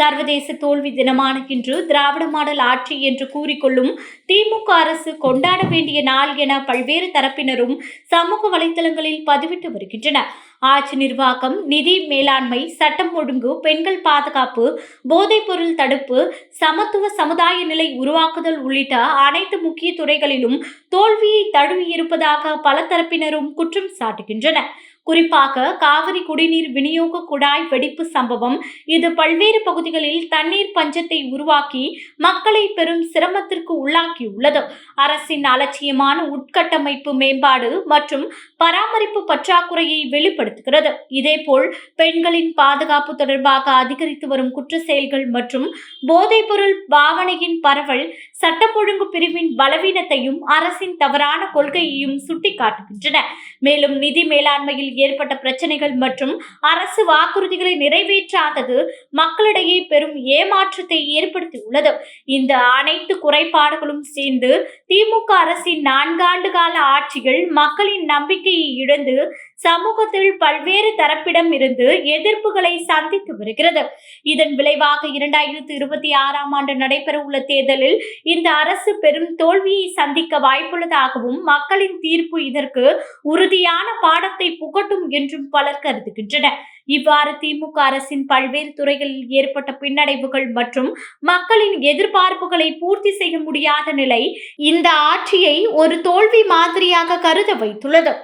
சர்வதேச தோல்வி தினமான இன்று திராவிட மாடல் ஆட்சி என்று கூறிக்கொள்ளும் திமுக அரசு கொண்டாட வேண்டிய நாள் என பல்வேறு தரப்பினரும் சமூக வலைதளங்களில் பதிவிட்டு வருகின்றனர். ஆட்சி நிர்வாகம் நிதி மேலாண்மை சட்டம் ஒழுங்கு பெண்கள் பாதுகாப்பு போதைப்பொருள் தடுப்பு சமத்துவ சமுதாய நிலை உருவாக்குதல் உள்ளிட்ட அனைத்து முக்கிய துறைகளிலும் தோல்வியை தழுவியிருப்பதாக பல தரப்பினரும் குற்றம் சாட்டுகின்றனர் குறிப்பாக காவிரி குடிநீர் விநியோக குழாய் வெடிப்பு சம்பவம் இது பல்வேறு பகுதிகளில் தண்ணீர் பஞ்சத்தை உருவாக்கி மக்களை பெரும் சிரமத்திற்கு உள்ளாக்கியுள்ளது. அரசின் அலட்சியமான உட்கட்டமைப்பு மேம்பாடு மற்றும் பராமரிப்பு பற்றாக்குறையை ஏற்படுத்துகிறது இதேபோல் பெண்களின் பாதுகாப்பு தொடர்பாக அதிகரித்து வரும் குற்ற செயல்கள் மற்றும் போதைப்பொருள் பாவனையின் பரவல் சட்டம் ஒழுங்கு பிரிவின் பலவீனத்தையும் அரசின் தவறான கொள்கையையும் சுட்டிக்காட்டுகின்றன. மேலும் நிதி மேலாண்மையில் ஏற்பட்ட பிரச்சனைகள் மற்றும் அரசு வாக்குறுதிகளை நிறைவேற்றாதது மக்களிடையே பெரும் ஏமாற்றத்தை ஏற்படுத்தியுள்ளது. இந்த அனைத்து குறைபாடுகளும் சேர்ந்து திமுக அரசின் நான்காண்டு கால ஆட்சிகள் மக்களின் நம்பிக்கையை இழந்து சமூகத்தில் பல்வேறு தரப்பிடம் இருந்து எதிர்ப்புகளை சந்தித்து வருகிறது. இதன் விளைவாக இரண்டாயிரத்தி இருபத்தி ஆறாம் ஆண்டு நடைபெறவுள்ள தேர்தலில் இந்த அரசு பெரும் தோல்வியை சந்திக்க வாய்ப்புள்ளதாகவும் மக்களின் தீர்ப்பு இதற்கு உறுதியான பாடத்தை புகட்டும் என்றும் பலர் கருதுகின்றனர். இவ்வாறு திமுக அரசின் பல்வேறு துறைகளில் ஏற்பட்ட பின்னடைவுகள் மற்றும் மக்களின் எதிர்பார்ப்புகளை பூர்த்தி செய்ய முடியாத நிலை இந்த ஆட்சியை ஒரு தோல்வி மாதிரியாக கருத வைத்துள்ளது.